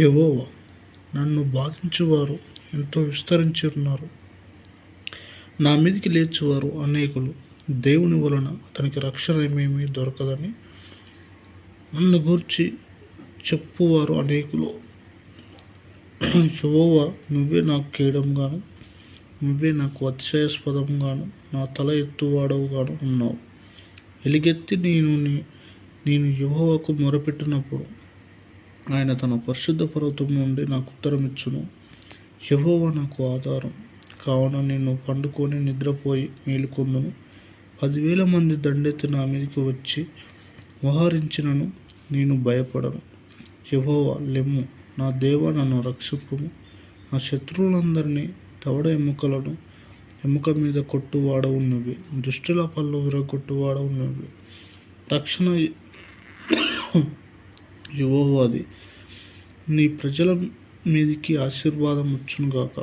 యెహోవా నన్ను బాధించువారు ఎంతో విస్తరించి ఉన్నారు నా మీదికి లేచువారు అనేకులు. దేవుని వలన అతనికి రక్షణ ఏమేమీ దొరకదని నన్ను గూర్చి చెప్పువారు అనేకులు. యెహోవా నువ్వే నాకు కేడంగాను నువ్వే నాకు అతిశయాస్పదంగాను నా తల ఎత్తువాడవుగాను ఉన్నావు. ఎలుగెత్తి నేను నేను యెహోవాకు మొరపెట్టినప్పుడు ఆయన తన పరిశుద్ధ పర్వతం నుండి నాకు ఉత్తరం ఇచ్చును. యహోవా నాకు ఆధారం. కావున నేను పండుకొని నిద్రపోయి మేలుకొందును. పదివేల మంది దండెత్తి నా మీదకి వచ్చి మోహరించినను నేను భయపడను. యహోవా లెమ్ము. నా దేవ నన్ను రక్షింపుము. నా శత్రువులందరినీ దవడ ఎముకలను ఎముక మీద కొట్టువాడవు నువ్వే దుష్టుల పళ్ళు విరగొట్టువాడవు నువ్వే రక్షణ యెహోవాది నీ ప్రజల మీదికి ఆశీర్వాదం వచ్చునుగాక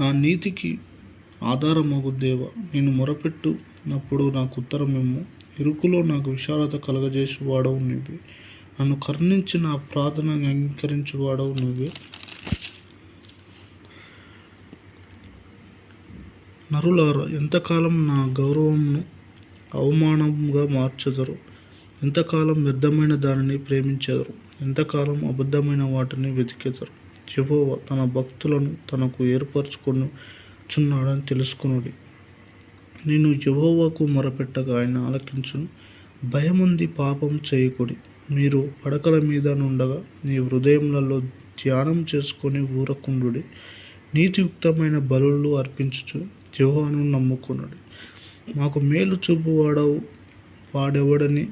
నా నీతికి ఆధారమగు దేవ నేను మొరపెట్టునప్పుడు నాకు ఉత్తరం ఇరుకులో నాకు విశాలత కలగజేసి వాడవు నువ్వే నన్ను కరుణించి నా ప్రార్థన అంగీకరించు వాడవు నువ్వే నరులారా ఎంతకాలం నా గౌరవంను అవమానంగా మార్చెదరు? ఎంతకాలం వ్యర్థమైన దానిని ప్రేమించెదరు? ఎంతకాలం అబద్ధమైన వాటిని వెతికెదరు? యెహోవా తన భక్తులను తనకు ఏర్పరచుకొని చున్నాడని తెలుసుకునుడి. నేను యెహోవాకు మొరపెట్టగా ఆయన ఆలకించును. భయముంది పాపం చేయకుడి. మీరు పడకల మీద నుండగా నీ హృదయములలో ధ్యానం చేసుకొని ఊరకుండుడి. నీతియుక్తమైన బలులు అర్పించుచు యెహోవాను నమ్ముకున్నాడు మాకు మేలు చూపువాడవు వాడెవడని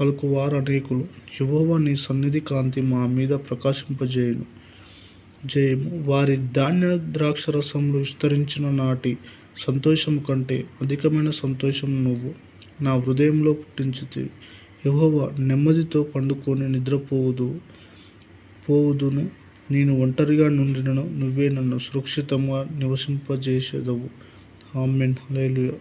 పలుకువారు అనేకులు యెహోవా నీ సన్నిధి కాంతి మా మీద ప్రకాశింపజేయును. జయము వారి ధాన్య ద్రాక్షరసములు విస్తరించిన నాటి సంతోషము కంటే అధికమైన సంతోషం నువ్వు. నా హృదయంలో పుట్టించితివి. యెహోవా నెమ్మదితో పండుకొని నిద్రపోవుదు పోవుదును. నేను ఒంటరిగా నుండినను నువ్వే నన్ను సురక్షితంగా నివసింపజేసేదవు. ఆమెన్. హలేలుయా